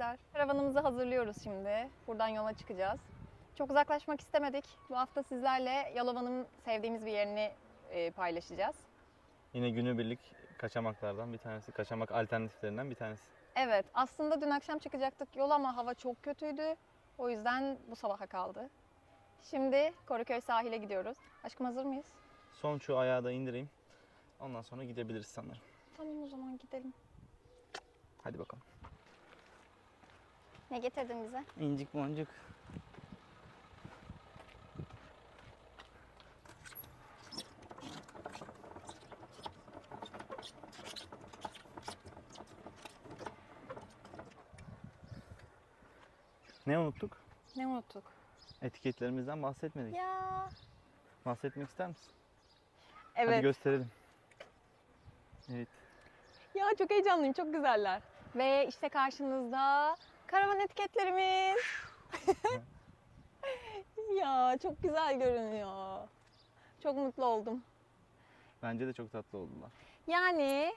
arkadaşlar. Karavanımızı hazırlıyoruz şimdi. Buradan yola çıkacağız. Çok uzaklaşmak istemedik. Bu hafta sizlerle Yalova'nın sevdiğimiz bir yerini e, paylaşacağız. Yine günübirlik kaçamaklardan bir tanesi, kaçamak alternatiflerinden bir tanesi. Evet, aslında dün akşam çıkacaktık yol ama hava çok kötüydü. O yüzden bu sabaha kaldı. Şimdi Koruköy sahile gidiyoruz. Aşkım hazır mıyız? Son şu ayağı da indireyim. Ondan sonra gidebiliriz sanırım. Tamam o zaman gidelim. Hadi bakalım. Ne getirdin bize? İncik boncuk. Ne unuttuk? Ne unuttuk? Etiketlerimizden bahsetmedik. Ya. Bahsetmek ister misin? Evet. Hadi gösterelim. Evet. Ya çok heyecanlıyım, çok güzeller. Ve işte karşınızda karavan etiketlerimiz. ya çok güzel görünüyor. Çok mutlu oldum. Bence de çok tatlı oldular. Yani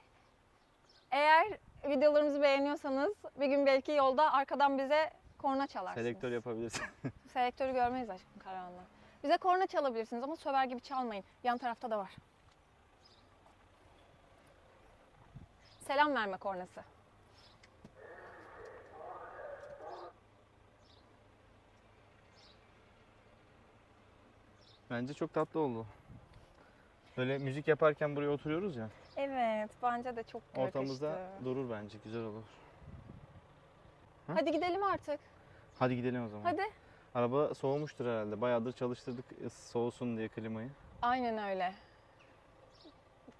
eğer videolarımızı beğeniyorsanız bir gün belki yolda arkadan bize korna çalarsınız. Selektör yapabilirsin. Selektörü görmeyiz aşkım karavanda. Bize korna çalabilirsiniz ama söver gibi çalmayın. Yan tarafta da var. Selam verme kornası. Bence çok tatlı oldu. Böyle müzik yaparken buraya oturuyoruz ya. Evet, bence de çok Ortamızda yakıştı. durur bence. Güzel olur. Hı? Hadi gidelim artık. Hadi gidelim o zaman. Hadi. Araba soğumuştur herhalde. Bayağıdır çalıştırdık ıs- soğusun diye klimayı. Aynen öyle.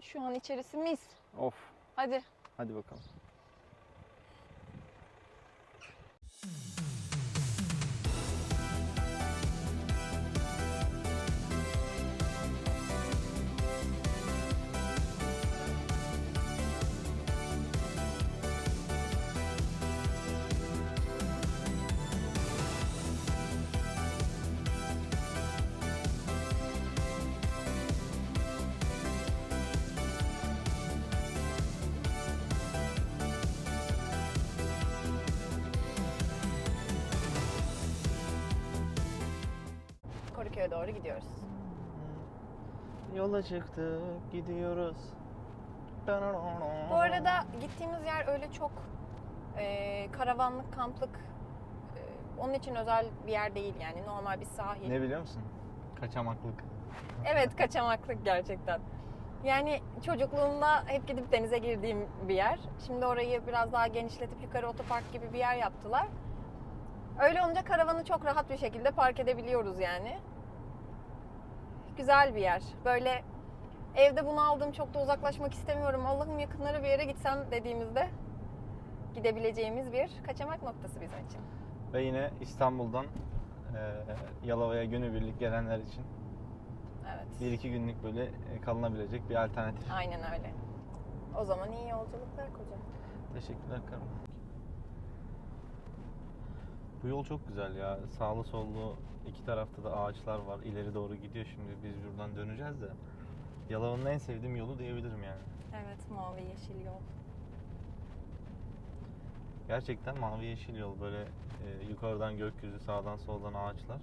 Şu an içerisi mis. Of. Hadi. Hadi bakalım. Doğru gidiyoruz. Yola çıktık, gidiyoruz. Bu arada gittiğimiz yer öyle çok e, karavanlık, kamplık e, onun için özel bir yer değil yani normal bir sahil. Ne biliyor musun? Kaçamaklık. Evet kaçamaklık gerçekten. Yani çocukluğumda hep gidip denize girdiğim bir yer. Şimdi orayı biraz daha genişletip yukarı otopark gibi bir yer yaptılar. Öyle olunca karavanı çok rahat bir şekilde park edebiliyoruz yani. Güzel bir yer. Böyle evde bunu aldım çok da uzaklaşmak istemiyorum. Allah'ım yakınlara bir yere gitsem dediğimizde gidebileceğimiz bir kaçamak noktası bizim için. Ve yine İstanbul'dan eee, Yalova'ya günübirlik gelenler için Evet. bir iki günlük böyle e, kalınabilecek bir alternatif. Aynen öyle. O zaman iyi yolculuklar kocam. Teşekkürler karım. Bu yol çok güzel ya. Sağlı sollu iki tarafta da ağaçlar var. İleri doğru gidiyor şimdi. Biz buradan döneceğiz de. Yalova'nın en sevdiğim yolu diyebilirim yani. Evet mavi yeşil yol. Gerçekten mavi yeşil yol böyle e, yukarıdan gökyüzü sağdan soldan ağaçlar.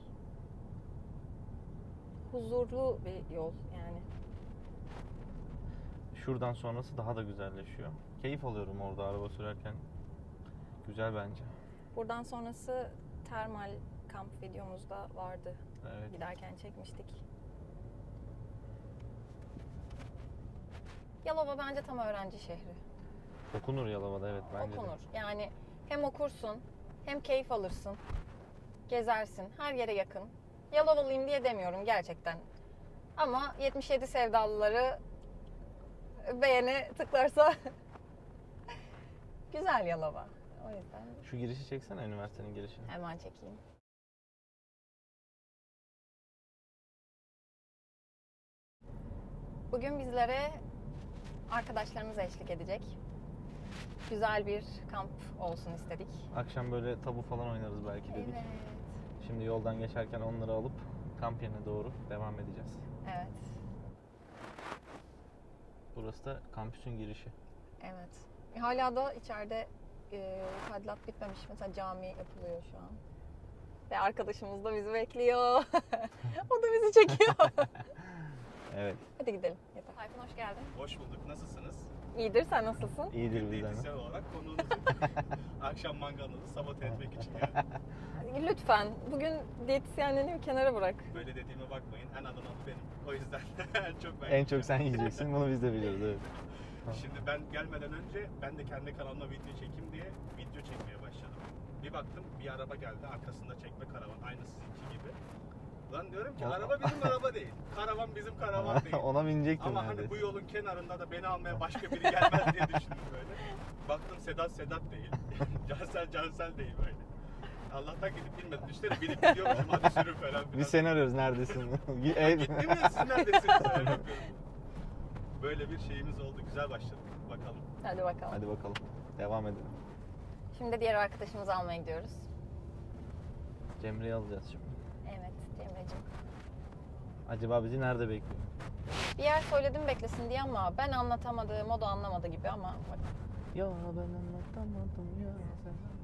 huzurlu bir yol yani. Şuradan sonrası daha da güzelleşiyor. Keyif alıyorum orada araba sürerken. Güzel bence. Buradan sonrası termal kamp videomuzda vardı. Evet. Giderken çekmiştik. Yalova bence tam öğrenci şehri. Okunur Yalova'da evet bence de. Okunur. Yani hem okursun hem keyif alırsın. Gezersin. Her yere yakın. Yalovalıyım diye demiyorum gerçekten. Ama 77 sevdalıları beğeni tıklarsa güzel Yalova. O yüzden Şu girişi çeksene üniversitenin girişini. hemen çekeyim. Bugün bizlere arkadaşlarımız eşlik edecek. Güzel bir kamp olsun istedik. Akşam böyle tabu falan oynarız belki dedik. Şimdi yoldan geçerken onları alıp kamp yerine doğru devam edeceğiz. Evet. Burası da kampüsün girişi. Evet. Hala da içeride e, tadilat bitmemiş. Mesela cami yapılıyor şu an. Ve arkadaşımız da bizi bekliyor. o da bizi çekiyor. Evet. Hadi gidelim. Yeter. Tayfun hoş geldin. Hoş bulduk. Nasılsınız? İyidir sen nasılsın? İyidir Bir bizden. diyetisyen olarak konuğunuzum. Akşam mangalınızı sabote etmek için yani. Lütfen bugün diyetisyenliğini bir kenara bırak. Böyle dediğime bakmayın. En Adanalı benim. O yüzden en çok ben En çok sen yiyeceksin. Bunu biz de biliyoruz. Evet. Şimdi ben gelmeden önce ben de kendi kanalıma video çekeyim diye video çekmeye başladım. Bir baktım bir araba geldi arkasında çekme karavan aynı sizinki gibi. Lan diyorum ki araba bizim araba değil. Karavan bizim karavan değil. Ona binecektim Ama hani neredeyse. bu yolun kenarında da beni almaya başka biri gelmez diye düşündüm böyle. Baktım Sedat Sedat değil. Cansel Cansel değil böyle. Allah'tan gidip bilmedim. Düşünsene binip gidiyormuşum hadi sürün falan. Biz filan. seni arıyoruz neredesin? Gitti mi siz neredesiniz? Öyle yapıyorum. Böyle bir şeyimiz oldu. Güzel başladık. Bakalım. Hadi bakalım. Hadi bakalım. Devam edelim. Şimdi diğer arkadaşımızı almaya gidiyoruz. Cemre'yi alacağız şimdi. Evet Cemre'ciğim. Acaba bizi nerede bekliyor? Bir yer söyledim beklesin diye ama ben anlatamadım, o da anlamadı gibi ama bak. Ya ben anlatamadım ya sen.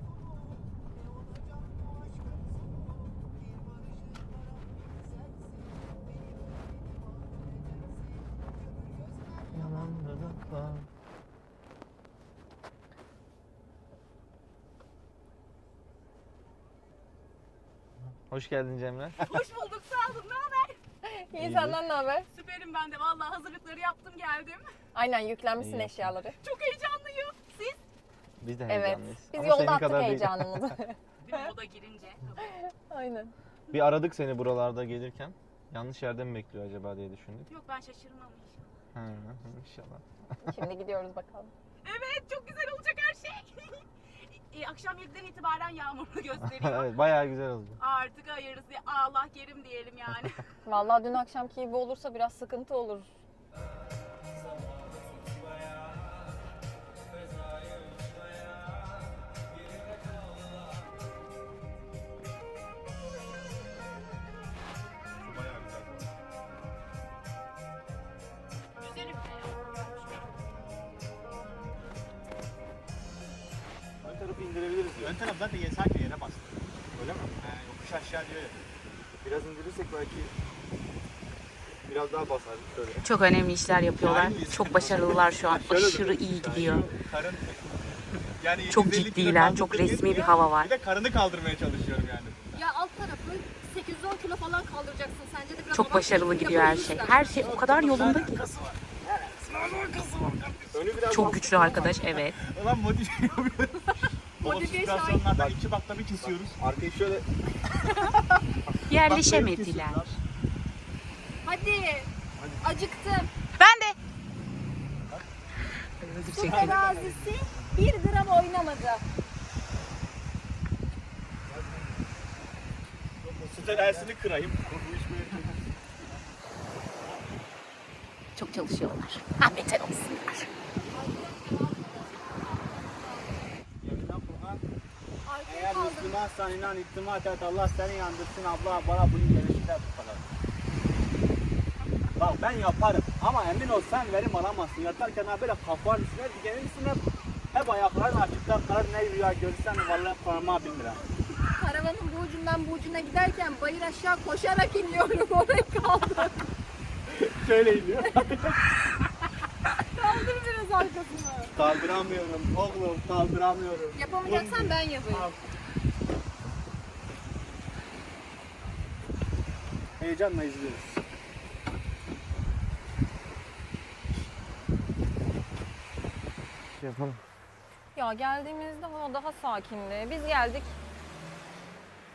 Hoş geldin Cemre. Hoş bulduk sağ olun. Ne haber? İyi İyidir. senden ne haber? Süperim ben de. Vallahi hazırlıkları yaptım geldim. Aynen yüklenmişsin İyi eşyaları. Çok heyecanlıyım. Siz? Biz de Evet. heyecanlıyız. Biz Ama yolda attık kadar değil. heyecanımızı. Bir moda girince. Aynen. Bir aradık seni buralarda gelirken. Yanlış yerde mi bekliyor acaba diye düşündük. Yok ben şaşırmam inşallah. Hı, inşallah. Şimdi gidiyoruz bakalım. Evet çok güzel olacak her şey. e, akşam 7'den itibaren yağmurlu gösteriyor. evet bayağı güzel olacak. Artık diye Allah kerim diyelim yani. Vallahi dün akşamki gibi olursa biraz sıkıntı olur. Ön taraf zaten sadece yere bastı. Öyle mi? He, yokuş aşağı diyor ya. Biraz indirirsek belki biraz daha basar şöyle. Çok önemli işler yapıyorlar. Yani- Çok başarılılar şu an. Şöyle Aşırı iyi gidiyor. Karın yani Çok 750 kilo ciddiler, çok resmi bir hava var. Bir de karını kaldırmaya çalışıyorum yani. Ya alt tarafı 810 kilo falan kaldıracaksın. Sence de biraz Çok başarılı gidiyor her şey. Her şey o kadar yolunda ki. Önü biraz Çok güçlü arkadaş evet. Ulan modifiye yapıyoruz. Modifiye süspansiyonlardan iki bakla bir kesiyoruz. Arkayı şöyle Yerleşemediler. Hadi. Acıktım. Ben de. Su terazisi 1 gram oynamadı. Su terazisini kırayım. Bu iş böyle çok- Çok çalışıyorlar. Ha beter olsunlar. Eğer. Müslümansan inan itimat et Allah seni yandırsın abla bana bunun gelişinde bu kadar. Bak ben yaparım ama emin ol sen verim alamazsın. Yatarken ha böyle kafanın üstüne dikenirsin hep, hep ayakların açıkta kalır ne rüya görürsen vallahi parmağı bin lira. Karavanın bu ucundan bu ucuna giderken bayır aşağı koşarak iniyorum. Oraya kaldım. Şöyle iniyor. Kaldır biraz arkasına. kaldıramıyorum oğlum kaldıramıyorum. Yapamayacaksan ben yapayım. Heyecanla izliyoruz. şey yapalım. Ya geldiğimizde hava daha sakindi. Biz geldik.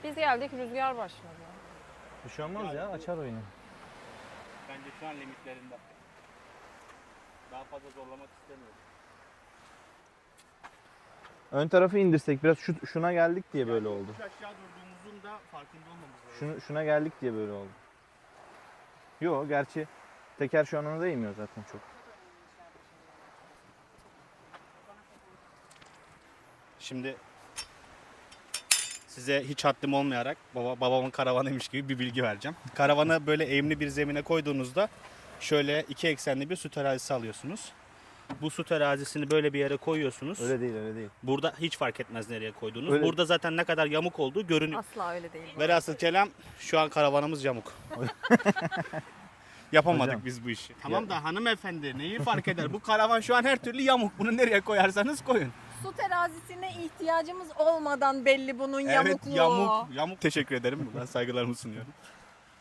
Biz geldik rüzgar başladı. Bir şey olmaz ya açar oyunu. Bence şu an limitlerinde. Daha fazla zorlamak istemiyorum. Ön tarafı indirsek biraz şu, şuna geldik diye böyle oldu. Yokuş aşağı durduğumuzun da farkında olmamız lazım. Şunu, şuna geldik diye böyle oldu. Yo gerçi teker şu an ona değmiyor zaten çok. Şimdi size hiç haddim olmayarak baba, babamın karavanıymış gibi bir bilgi vereceğim. Karavanı böyle eğimli bir zemine koyduğunuzda şöyle iki eksenli bir terazisi alıyorsunuz. Bu su terazisini böyle bir yere koyuyorsunuz. Öyle değil öyle değil. Burada hiç fark etmez nereye koyduğunuz. Öyle. Burada zaten ne kadar yamuk olduğu görünüyor. Asla öyle değil. Velhasıl kelam şu an karavanımız yamuk. Yapamadık Hocam. biz bu işi. Tamam da hanımefendi neyi fark eder? Bu karavan şu an her türlü yamuk. Bunu nereye koyarsanız koyun. Su terazisine ihtiyacımız olmadan belli bunun yamukluğu. Evet yamuk. Yamuk. Teşekkür ederim. Ben saygılarımı sunuyorum.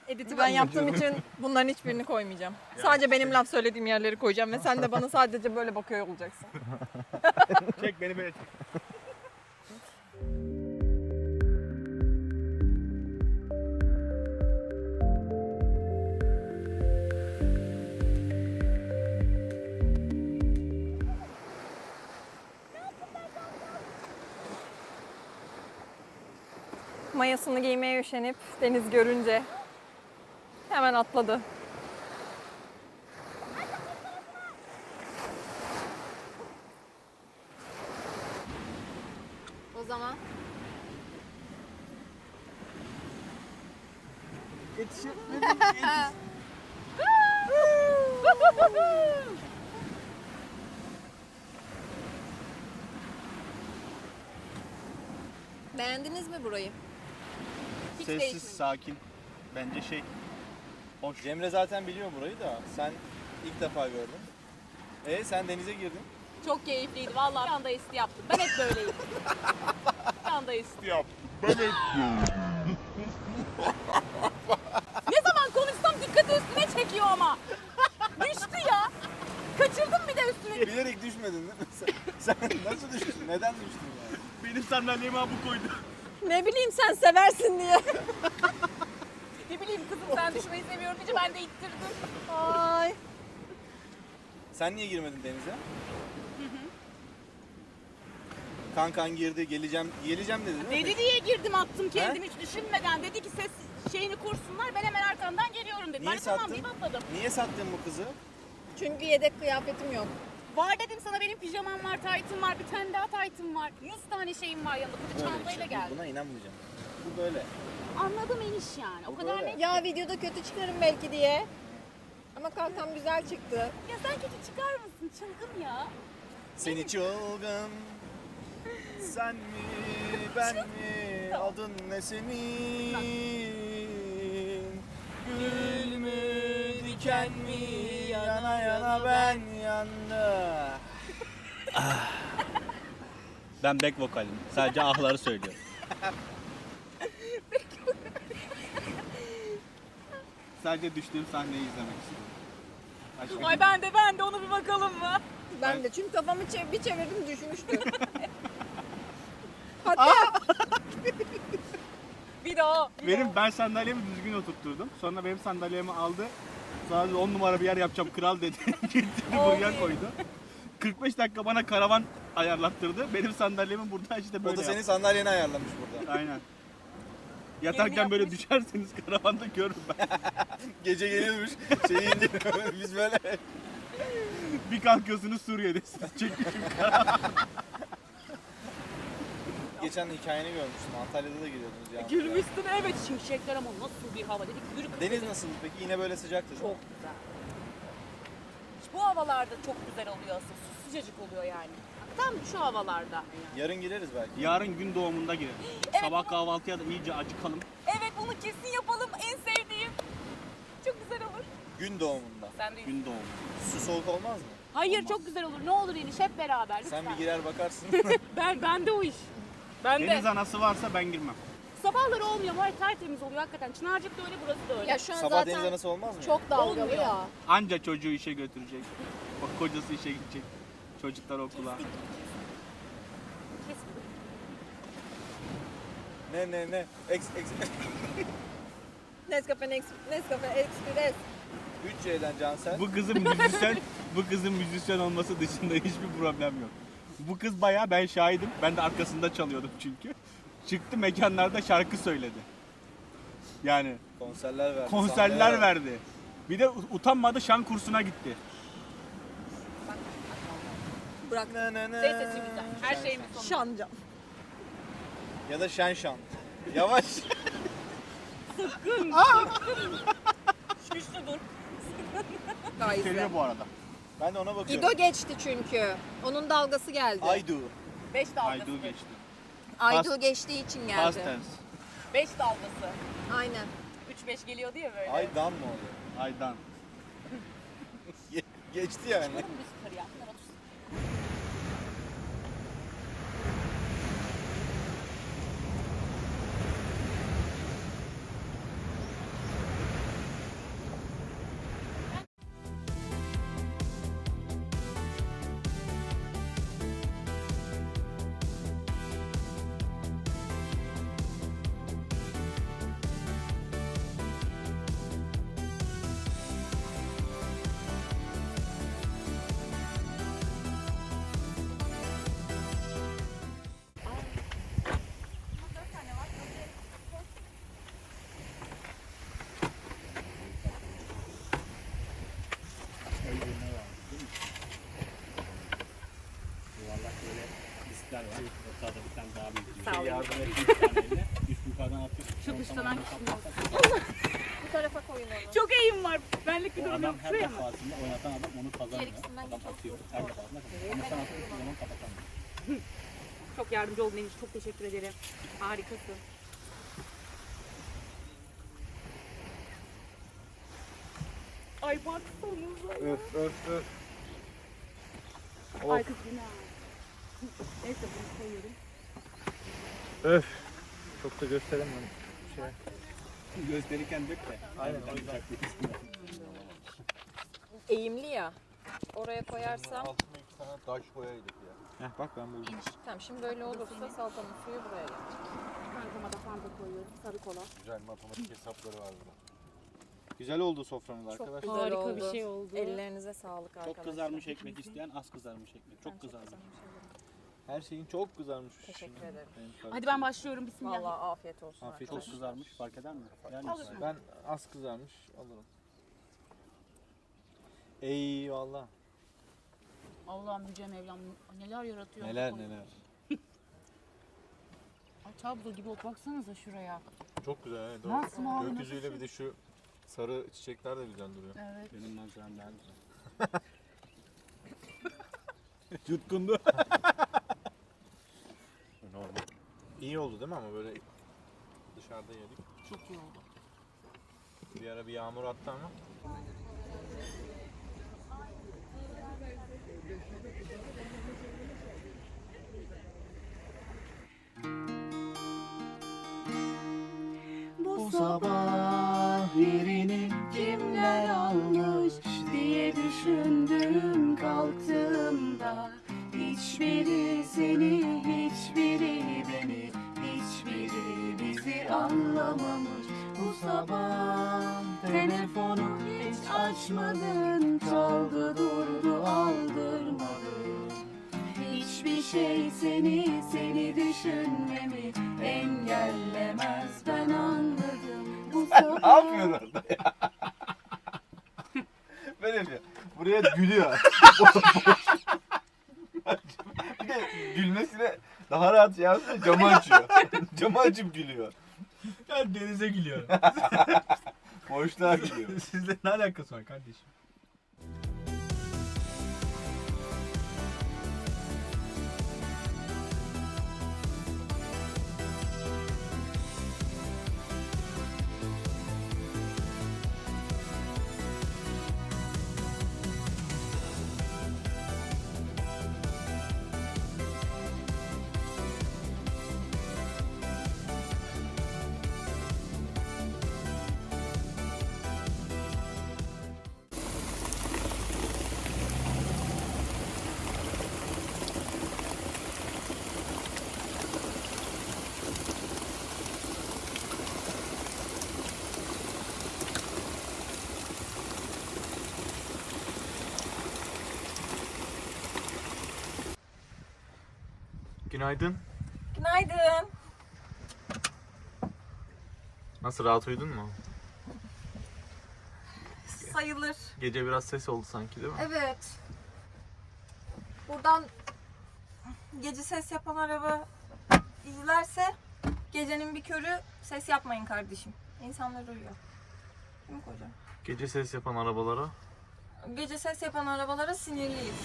Edit'i ben yaptığım için bunların hiçbirini koymayacağım. Sadece benim laf söylediğim yerleri koyacağım ve sen de bana sadece böyle bakıyor olacaksın. Çek beni böyle çek. Mayasını giymeye üşenip deniz görünce hemen atladı. O zaman Beğendiniz mi burayı? Hiç Sessiz, değişmemiş. sakin. Bence şey hoş. Cemre zaten biliyor burayı da sen ilk defa gördün. E sen denize girdin. Çok keyifliydi. Vallahi bir anda esti yaptım. Ben hep böyleyim. bir anda esti yaptım. ne zaman konuşsam dikkati üstüne çekiyor ama. Düştü ya. Kaçırdım bir de üstüne. Bilerek düşmedin değil mi? Sen, sen nasıl düştün? Neden düştün yani? Benim sandalyemi bu koydu. Ne bileyim sen seversin diye. Ne bileyim kızım sen düşmeyi seviyorum diye ben de ittirdim. Ay. Sen niye girmedin denize? Kankan girdi, geleceğim, geleceğim dedi değil mi? Dedi diye girdim attım kendim hiç düşünmeden. Dedi ki ses şeyini kursunlar ben hemen arkandan geliyorum dedi. Niye ben de tamam sattın? deyip atladım. Niye sattın bu kızı? Çünkü yedek kıyafetim yok. Var dedim sana benim pijamam var, taytım var, bir tane daha taytım var. 100 tane şeyim var yanında. Böyle çantayla işte. geldim. Buna inanmayacağım. Bu böyle. Anladım eniş yani. O Bu kadar böyle. net. Ya videoda kötü çıkarım belki diye. Ama kankam güzel çıktı. Ya sen kötü çıkar mısın? Çılgın ya. Seni çılgın Sen mi ben mi adın ne senin Gül mü diken mi yana yana ben yandım Ben back vokalim. Sadece ahları söylüyorum. Sadece düştüğüm sahneyi izlemek istiyorum. Başka Ay ben de ben de onu bir bakalım mı? Ben de çünkü kafamı çev- bir çevirdim düşmüştü. Hatta Bir daha. bir Benim daha. ben sandalyemi düzgün oturtturdum. Sonra benim sandalyemi aldı. Sadece 10 numara bir yer yapacağım kral dedi. Getirdi buraya koydu. 45 dakika bana karavan ayarlattırdı. Benim sandalyemi burada işte O böyle da senin yaptı. sandalyeni ayarlamış burada Aynen. Yatarken böyle düşerseniz karavanda görün ben. Gece geliyormuş şeyi biz böyle Bir kalkıyorsunuz Suriye'desiniz. Çekmişim. Geçen hikayeni görmüştüm Antalya'da da giriyordunuz ya Gülmüştün evet şimşekler ama nasıl bir hava dedik yürü Deniz nasıl peki yine böyle sıcaktı değil mi? Çok güzel. Bu havalarda çok güzel oluyor. Su sıcacık oluyor yani. Tam şu havalarda. Yarın gireriz belki Yarın gün doğumunda girelim. Sabah kahvaltıya da iyice acıkalım. Evet bunu kesin yapalım en sevdiğim. Çok güzel olur. Gün doğumunda Sen de Gün doğumu. Su soğuk olmaz mı? Hayır çok güzel olur. Ne olur eniş hep beraber lütfen. Sen bir girer bakarsın Ben ben de o iş. Ben de. Deniz anası varsa ben girmem. Sabahları olmuyor. Hayır tertemiz oluyor hakikaten. Çınarcık da öyle burası da öyle. ya şu an Sabah deniz zaten anası olmaz mı? çok dalgalı Olmuyor. ya. Anca çocuğu işe götürecek. Bak kocası işe gidecek. Çocuklar okula. Ne ne ne? Ex, ex. Nescafe Nex- Nescafe Express. 3C'den Cansel. Bu kızın müzisyen, bu kızın müzisyen olması dışında hiçbir problem yok. Bu kız bayağı ben şahidim. Ben de arkasında çalıyordum çünkü. Çıktı mekanlarda şarkı söyledi. Yani Konserler verdi. konserler verdi. Bir de utanmadı şan kursuna gitti. Bırak. Ne ne ne. Ses sesi güzel. Her şeyimiz sonunda. Şancan. Ya da şen şan. Yavaş. Güçlü dur. Gayet Seviyor bu arada. Ben de ona bakıyorum. İdo geçti çünkü. Onun dalgası geldi. I do. 5 dalgası. Aydu geçti. Aydo geçtiği için geldi. Past tense. 5 dalgası. Aynen. 3-5 geliyordu ya böyle. I done mı oluyor? Aydan. Ge- geçti yani. Bir sıfır ya. Bunlar otuz. Ortada bir tane daha büyük. Sağ olun. Yardım et bir taneyle. Üst yukarıdan atıyorsun. Şu dıştan hangisini Bu tarafa koyun onu. Çok eğim var. Benlik bir durum adam yok. her Şuraya mı? defasında oynatan adam onu kazanmıyor. Adam atıyor. Her defasında kazanıyor. Ama sen atıyorsun o zaman kapatamıyor. Çok yardımcı oldun Deniz. Çok teşekkür ederim. Harikasın. Ay baksanıza. Öf öf öf. Ay kız günah. Neyse bunu koyuyorum. Öf. Çok da gösteremem. Şey. Gösterirken dök de. Aynen, üstüne. Eğimli ya. Oraya koyarsam. Altına iki tane taş koyaydık ya. Heh bak ben buldum. Tamam şimdi böyle olursa salatanın suyu buraya gelecek. Kankama da fanta koyuyorum. Sarı kola. Güzel matematik hesapları var burada. Güzel oldu sofranız Çok arkadaşlar. güzel Harika oldu. bir şey oldu. Ellerinize sağlık arkadaşlar. Çok kızarmış ekmek isteyen az kızarmış ekmek. Çok kızarmış. Her şeyin çok kızarmış. Teşekkür ederim. Hadi ben başlıyorum. Bismillah. Vallahi afiyet olsun. Afiyet Çok olsun. kızarmış fark eder mi? Alırım. Ben az kızarmış alırım. Eyvallah. Allah'ım Yüce Mevlam neler yaratıyor. Neler neler. Tablo gibi ol. Baksanıza şuraya. Çok güzel evet. doğru. Nasıl mavi, Gökyüzüyle bir de şu sarı çiçekler de güzel duruyor. Evet. Benim manzaram daha güzel. Yutkundu. İyi oldu değil mi ama böyle dışarıda yedik. Çok iyi oldu. Bir ara bir yağmur attı ama. Bu sabah yerini kimler almış diye düşündüm kalktığımda Hiçbiri seni, anlamamış Bu sabah telefonu hiç açmadın Çaldı durdu aldırmadın Hiçbir şey seni, seni düşünmemi engellemez ben anladım bu sabah. Ne yapıyorsun orada ya? Böyle yapıyor. Buraya gülüyor. bir de gülmesine daha rahat şey yapsın camı açıyor. camı açıp gülüyor. Denize gülüyor. Boşluğa gülüyor. Sizle ne alakası var kardeşim? Günaydın. Günaydın. Nasıl rahat uyudun mu? Sayılır. Gece biraz ses oldu sanki değil mi? Evet. Buradan gece ses yapan araba izlerse gecenin bir körü ses yapmayın kardeşim. İnsanlar uyuyor. Değil mi kocam? Gece ses yapan arabalara gece ses yapan arabalara sinirliyiz.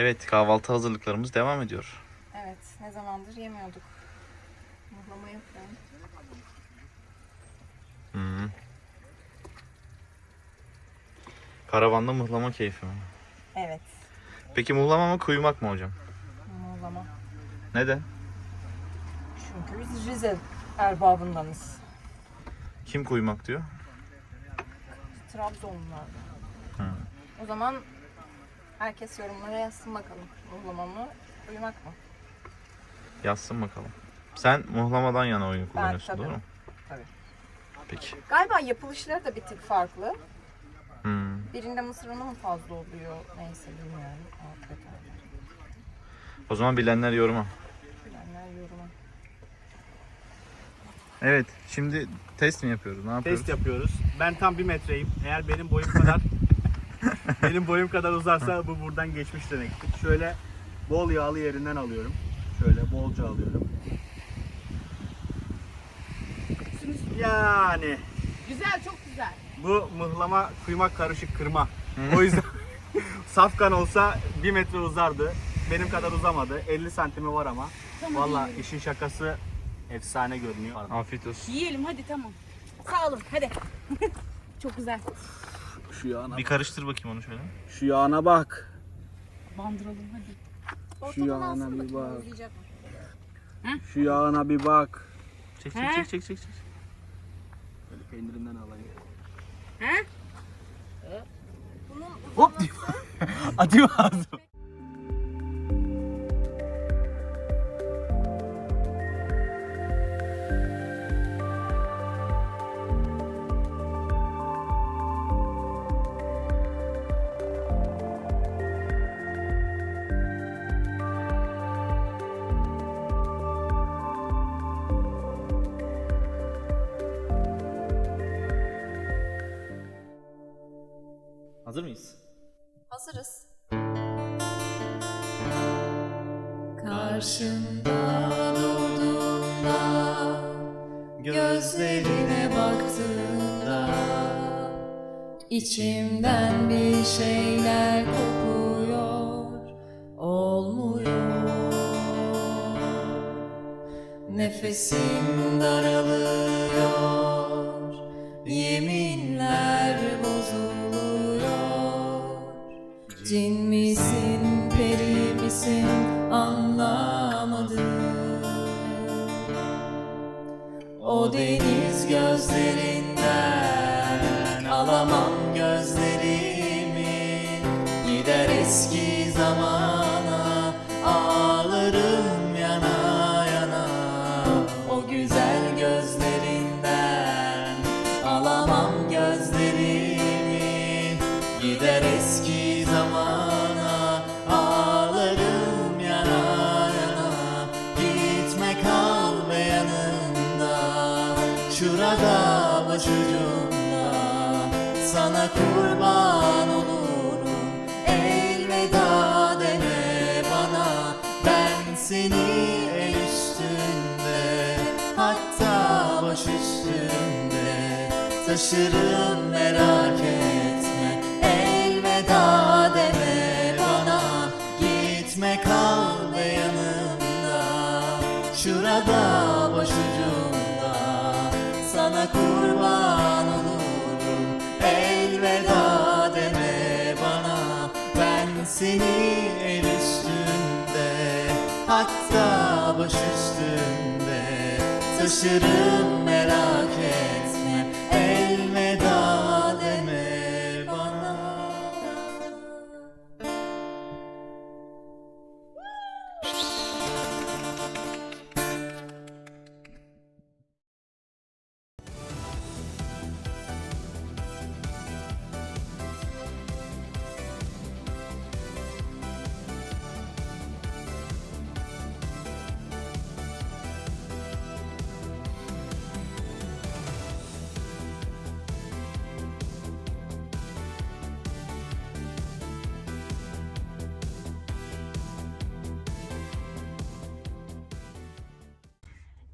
Evet kahvaltı hazırlıklarımız devam ediyor. Evet, ne zamandır yemiyorduk. Muhlama yani. Hı. Karavanda mıhlama keyfi mi? Evet, Peki muhlama mı kuyumak mı hocam? muhlama. Neden? Çünkü biz Rize erbabındanız. Kim kuyumak diyor? Trabzonlular. Hı. O zaman herkes yorumlara yazsın bakalım. Muhlama mı, uyumak mı? Yazsın bakalım. Sen muhlamadan yana oyun kullanıyorsun tabii. doğru mu? Tabii. Peki. Galiba yapılışları da bir tık farklı. Hmm. Birinde mısır unu mu fazla oluyor? Neyse bilmiyorum. Olsun. O zaman bilenler yoruma. Bilenler yoruma. Evet. Şimdi test mi yapıyoruz? Ne yapıyoruz? Test yapıyoruz. Ben tam bir metreyim. Eğer benim boyum kadar benim boyum kadar uzarsa bu buradan geçmiş demektir. Şöyle bol yağlı yerinden alıyorum. Şöyle bolca alıyorum. Yani Güzel, çok güzel. bu mıhlama kuymak karışık kırma. O yüzden safkan olsa bir metre uzardı. Benim kadar uzamadı. 50 santimi var ama. Valla işin şakası efsane görünüyor. Afiyet olsun. Yiyelim hadi tamam. Sağ olun hadi. çok güzel. Şu yağına, Bir karıştır bakayım onu şöyle. şu yağına bak. Bandıralım hadi. Şu yağına bir bak. Şu yağına bir bak. Çek He? çek çek çek çek. çek. Böyle peynirinden alayım. He? Hop diyor. Atıyor ağzıma. Gözlerine baktığımda içimden bir şeyler kopuyor olmuyor. Nefesim daralıyor Sana kurban olurum. Elveda deme bana Ben seni el üstünde Hatta baş üstünde Taşırım seni el üstünde Hatta baş üstünde. Taşırım merak etme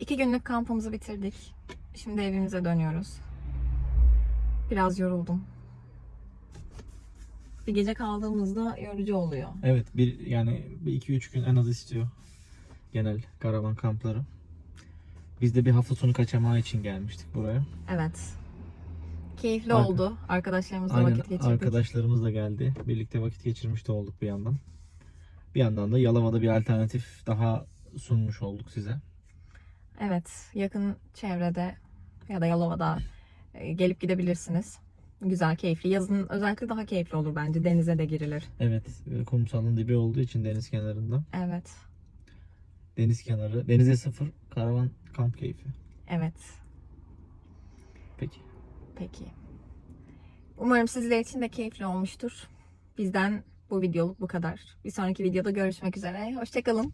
İki günlük kampımızı bitirdik. Şimdi evimize dönüyoruz. Biraz yoruldum. Bir gece kaldığımızda yorucu oluyor. Evet bir yani bir iki üç gün en az istiyor genel karavan kampları. Biz de bir hafta sonu kaçamağı için gelmiştik buraya. Evet. Keyifli Arka- oldu. Arkadaşlarımızla Aynen vakit geçirdik. arkadaşlarımız da geldi. Birlikte vakit geçirmiş de olduk bir yandan. Bir yandan da Yalova'da bir alternatif daha sunmuş olduk size. Evet, yakın çevrede ya da Yalova'da e, gelip gidebilirsiniz. Güzel, keyifli. Yazın özellikle daha keyifli olur bence. Denize de girilir. Evet e, kumsalın dibi olduğu için deniz kenarında. Evet, Deniz kenarı, denize sıfır karavan kamp keyfi. evet. Peki. Peki. Umarım sizler için de keyifli olmuştur. Bizden bu videoluk bu kadar. Bir sonraki videoda görüşmek üzere. Hoşçakalın.